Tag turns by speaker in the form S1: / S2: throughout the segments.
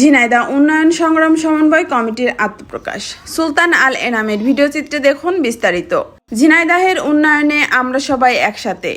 S1: ঝিনাইদা উন্নয়ন সংগ্রাম সমন্বয় কমিটির আত্মপ্রকাশ। সুলতান আল এনামের ভিডিওচিত্রে দেখুন বিস্তারিত। ঝিনাইদাহের উন্নয়নে আমরা সবাই একসাথে।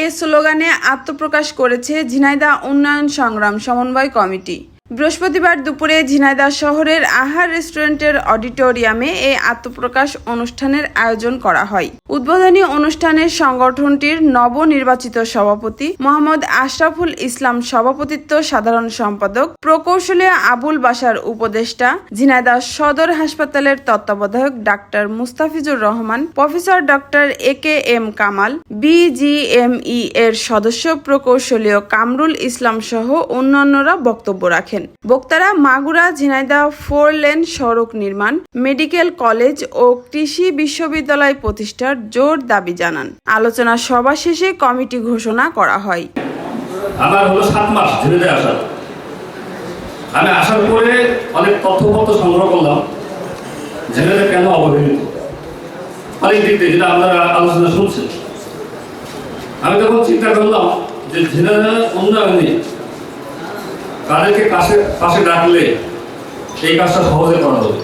S1: এ স্লোগানে আত্মপ্রকাশ করেছে ঝিনাইদা উন্নয়ন সংগ্রাম সমন্বয় কমিটি। বৃহস্পতিবার দুপুরে ঝিনাইদহ শহরের আহার রেস্টুরেন্টের অডিটোরিয়ামে এই আত্মপ্রকাশ অনুষ্ঠানের আয়োজন করা হয়। উদ্বোধনী অনুষ্ঠানের সংগঠনটির নবনির্বাচিত সভাপতি মোহাম্মদ আশরাফুল ইসলাম সভাপতিত্ব সাধারণ সম্পাদক প্রকৌশলী আবুল বাসার উপদেষ্টা ঝিনাইদহ সদর হাসপাতালের তত্ত্বাবধায়ক doctor Mustafizur Rahman, professor doctor A K M Kamal BGMEA এর সদস্য প্রকৌশলীয় কামরুল ইসলাম সহ অন্যান্যরা বক্তব্য রাখেন। বক্তারা মাগুরা, ঝিনাইদহ ফোর লেন সড়ক নির্মাণ, মেডিকেল কলেজ ও কৃষি বিশ্ববিদ্যালয় প্রতিষ্ঠার জোর দাবি জানান। আলোচনা সভা শেষে কমিটি ঘোষণা করা হয়।
S2: আমার হলো সাত মাস ধীরে আসার। আমি আসার পরে অনেক তথ্যপত্র সংগ্রহ করলাম। জেনেদের কেন অবহেলিত? অনেক দিক দিয়ে যেটা আপনারা আলোচনা শুনছেন। আমি তখন চিন্তা করলাম যে জেনেদের উন্নয়নে তাদেরকে কাছে পাশে ডাকলে এই কাজটা সহজে করা যাবে।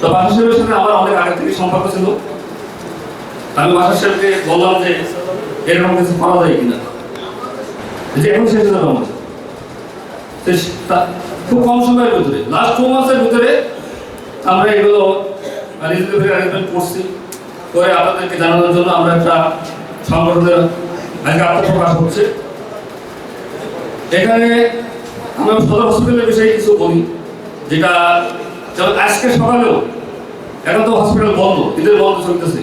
S2: তো বাসা সাহেবের সাথে আমার অনেক আগে থেকে সম্পর্ক ছিল। আমি বাসা সাহেবকে বললাম যে, এরকম কিছু করা যায় কিনা? যে এখন শেষ হয়ে যাবে খুব কম সময়ের ভিতরে লাস্ট টু মাসের ভিতরে আমরা এগুলো অ্যারেঞ্জমেন্ট করছি। করে আপনাদেরকে জানানোর জন্য আমরা একটা সংগঠনের আজকে আত্মপ্রকাশ হচ্ছে। এখানে আমরা সদর হসপিটালের বিষয়ে কিছু বলি, যেটা যেমন আজকে সকালেও এখন তো হসপিটাল বন্ধ, ঈদের বন্ধ চলতেছে।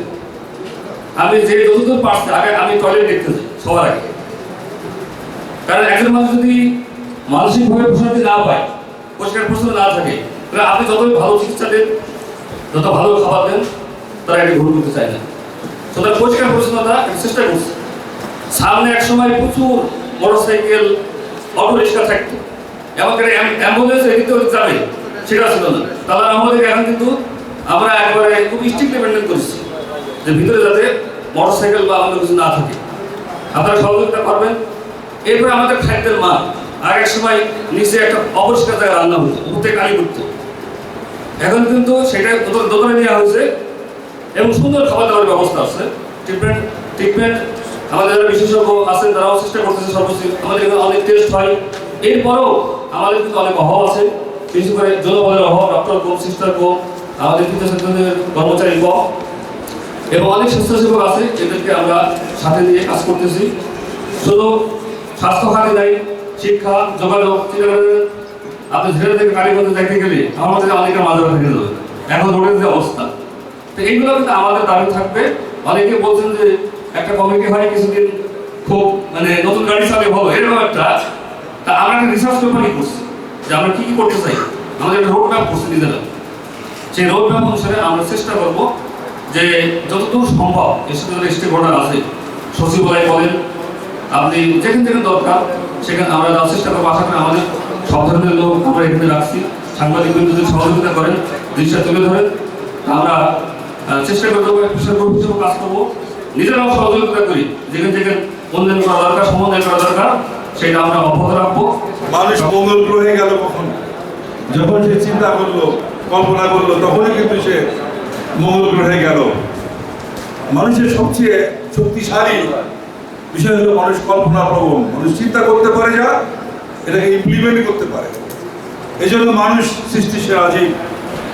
S2: আমি যে যতদূর পারছি, আগে আমি টয়লেট দেখতেছি, সবার আগে। কারণ একজন মানুষ যদি মানসিকভাবে প্রশান্তি না পায়, পরিষ্কার পরিচ্ছন্ন না থাকে, তাহলে আপনি যতই ভালো চিকিৎসা দেন, যত ভালো খাবার দেন, তারা এটা গ্রহণ করতে চায় না। সুতরাং পরিষ্কার একটা চেষ্টা করছে। সামনে এক সময় প্রচুর মোটরসাইকেল অটো রিক্সা থাকতো। এমনকি অ্যাম্বুলেন্স এদিকে যাবে, সেটা ছিল না। তাহলে আমাদের এখন কিন্তু আমরা একবারে খুব স্ট্রিক্টলি মেনটেন করছি যে ভিতরে যাতে মোটরসাইকেল বা আমাদের কিছু না থাকে। আপনারা সহযোগিতা করবেন। এরপরে আমাদের খাদ্যের মান। আর এক সময় নিচে একটা অপরিষ্কার জায়গায় রান্না হতো উপরে কালি করতো এখন কিন্তু সেটা দোকান- দোকানে নেওয়া হয়েছে এবং সুন্দর খাবার দাবার ব্যবস্থা আছে। ট্রিটমেন্ট ট্রিটমেন্ট আমাদের যারা বিশেষজ্ঞ আছেন, তারাও চেষ্টা করতেছে সর্বোচ্চ। আমাদের অনেক টেস্ট হয়। এরপরেও আমাদের কিন্তু অনেক অভাব আছে। বিশেষ করে জনবলের অভাব ডক্টর কম সিস্টার কম আমাদের কিন্তু সেখানে কর্মচারী কম। এবং অনেক স্বেচ্ছাসেবক আছে এদেরকে আমরা সাথে নিয়ে কাজ করতেছি। শুধু স্বাস্থ্য খাতে নাই, শিক্ষা, যোগাযোগ আপনি ধীরে ধীরে কালীগঞ্জে দেখতে গেলে আমাদের অনেকের মাঝে থেকে যাবে এখন রোডের যে অবস্থা। তো এইগুলো কিন্তু আমাদের দাবি থাকবে। অনেকে বলছেন যে একটা কমিটি হয়, কিছুদিন খুব মানে নতুন গাড়ি চালে ভালো। এরকম একটা তা আমরা একটা রিসার্চ পেপারই করছি যে আমরা কি কি করতে চাই। আমাদের একটা রোড ম্যাপ করছি নিজেরা সেই রোড ম্যাপ অনুসারে আমরা চেষ্টা করব যে যতদূর সম্ভব, এর সাথে স্টেক আছে, সচিবালয় বলেন, আপনি যেখানে যেখানে দরকার, সেখানে আমরা যাওয়ার চেষ্টা করব। আশা করি আমাদের সব ধরনের লোক আমরা এখানে রাখছি। সাংবাদিক বৃন্দ যদি সহযোগিতা করেন, জিনিসটা তুলে ধরেন। আমরা চেষ্টা করে দেবো পেশার গ্রুপ হিসেবে কাজ করব। নিজেরাও সহযোগিতা করি। যেখানে যেখানে অন্যান্য করা দরকার, সমন্বয় করা দরকার। সেটা আমরা অব্যাহত রাখব
S3: মানুষ মঙ্গল গ্রহে গেল কখন? যখন সে চিন্তা করল, কল্পনা করল, তখনই কিন্তু সে মঙ্গল গ্রহে গেল। মানুষের সবচেয়ে শক্তিশালী বিষয় হলো মানুষ কল্পনা প্রবণ। মানুষ চিন্তা করতে পারে যা এটাকে ইমপ্লিমেন্ট করতে পারে। এই জন্য মানুষ সৃষ্টি সে আজই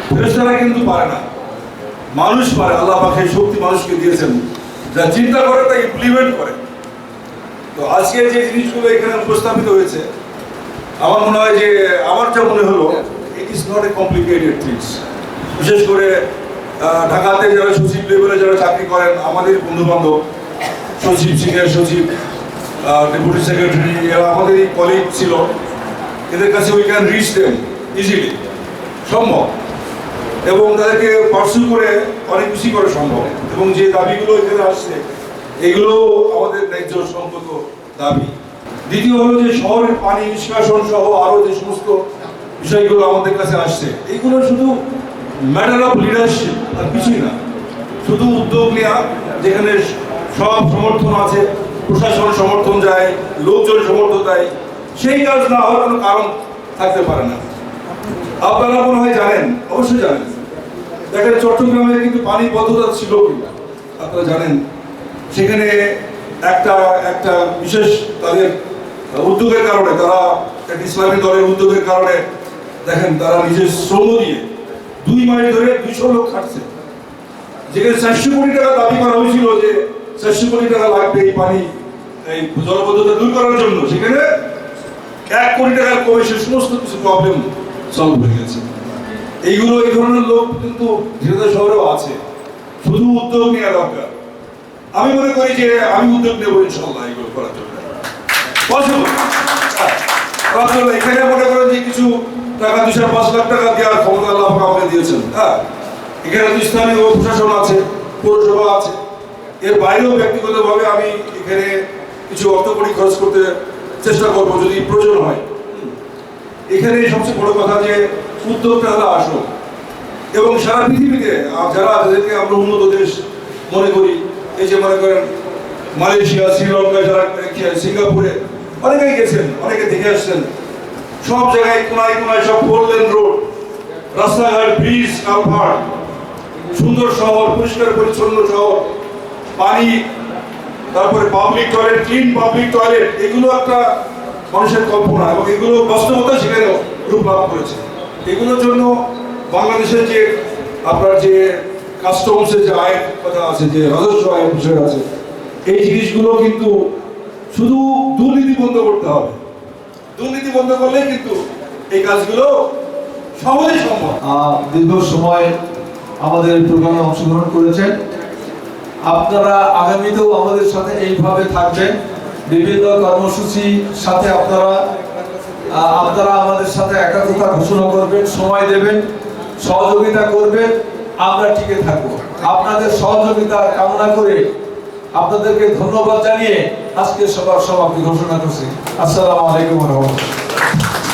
S3: ফেরেস্তারা কিন্তু পারে না। মানুষ পারে, আল্লাহ পাখে শক্তি মানুষকে দিয়েছেন। যা চিন্তা করে তা ইমপ্লিমেন্ট করে। তো আজকে যে জিনিসগুলো এখানে উপস্থাপিত হয়েছে, আমার মনে হয় যে আমার যা মনে হলো it is not a complicated things বিশেষ করে ঢাকাতে যারা সচিব লেভেলে যারা চাকরি করেন, আমাদের বন্ধু বান্ধব সচিব সিনিয়র সচিব ডেপুটি সেক্রেটারি এরা আমাদেরই কলিগ ছিল। এদের কাছে we can reach them easily সম্ভব। এবং তাদেরকে পার্সু করে অনেক বেশি করে সম্ভব। এবং যে দাবিগুলো এখানে আসছে এগুলো আমাদের ন্যায্য সম্পদ দাবি। দ্বিতীয় হলো যে শহরের পানি নিষ্কাশন সহ আরও যে সমস্ত বিষয়গুলো আমাদের কাছে আসছে এইগুলো শুধু ম্যাটার অফ লিডারশিপ আর কিছুই না। শুধু উদ্যোগ নেওয়া যেখানে সব সমর্থন আছে, প্রশাসন সমর্থন যায়, লোকজন সমর্থন দেয়, সেই কাজ না হওয়ার কোনো কারণ থাকতে পারে না। আপনারা মনে হয় জানেন, অবশ্যই জানেন। দেখেন, চট্টগ্রামে কিন্তু পানি বদ্ধতা ছিল কিনা? আপনারা জানেন সেখানে একটা একটা বিশেষ তাদের উদ্যোগের কারণে, তারা একটা ইসলামী দলের উদ্যোগের কারণে দেখেন তারা নিজের শ্রম দিয়ে দুই মাস ধরে দুইশো লোক খাটছে। যেখানে চারশো কোটি টাকা দাবি করা হয়েছিল যে চারশো কোটি টাকা লাগবে এই পানি, এই জলবদ্ধতা দূর করার জন্য। সেখানে এক কোটি টাকার কমে সে সমস্ত কিছু প্রবলেম সলভ হয়ে গেছে। এইগুলো, এই ধরনের লোক কিন্তু ঝিনাইদহ শহরেও আছে। শুধু উদ্যোগ নেওয়া দরকার। আমি মনে করি যে আমি উদ্যোগ নেব ইনশাল্লাহ এগুলো করার জন্য। এখানে মনে করেন যে কিছু টাকা দুশো পাঁচ লাখ টাকা দেওয়ার ক্ষমতা আল্লাহ আমাকে দিয়েছেন। হ্যাঁ? এখানে তো স্থানীয় প্রশাসন আছে, পৌরসভা আছে। এর বাইরেও ব্যক্তিগতভাবে আমি এখানে কিছু অর্থ কড়ি খরচ করতে চেষ্টা করব যদি প্রয়োজন হয়। এখানে সবচেয়ে বড় কথা যে উদ্যোগটা হলো আসল এবং সারা পৃথিবীতে যারা যাদেরকে আমরা উন্নত দেশ মনে করি এই যে মনে করেন মালয়েশিয়া, শ্রীলঙ্কা যারা সিঙ্গাপুরে অনেকেই গেছেন, অনেকে দেখে আসছেন। সব জায়গায় কোনায় কোনায় সব ফোর লেন রোড, রাস্তাঘাট, ব্রিজ কালভার্ট সুন্দর শহর, পরিষ্কার, পরিচ্ছন্ন শহর, পানি, তারপরে public toilet clean public toilet এগুলো একটা মানুষের কল্পনা এবং এগুলো বাস্তবতা সেখানে রূপ লাভ করেছে। এগুলোর জন্য বাংলাদেশের যে আপনার যে কাস্টমসের যে আয়ের কথা আছে যে রাজস্ব আয়ের বিষয় আছে। এই জিনিসগুলো কিন্তু শুধু দুর্নীতি বন্ধ করতে হবে। দুর্নীতি বন্ধ করলেই কিন্তু এই কাজগুলো সহজেই সম্ভব।
S4: দীর্ঘ সময় আমাদের প্রোগ্রামে অংশগ্রহণ করেছেন। আপনারা আগামীতেও আমাদের সাথে এইভাবে থাকবেন। বিভিন্ন কর্মসূচির সাথে আপনারা আপনারা আমাদের সাথে একাত্মতা ঘোষণা করবেন, সময় দেবেন, সহযোগিতা করবেন। আমরা টিকে থাকব আপনাদের সহযোগিতা কামনা করে আপনাদেরকে ধন্যবাদ জানিয়ে আজকে সবার সমাপ্তি ঘোষণা করছি। আসসালামু আলাইকুম রহমতুল্লাহ।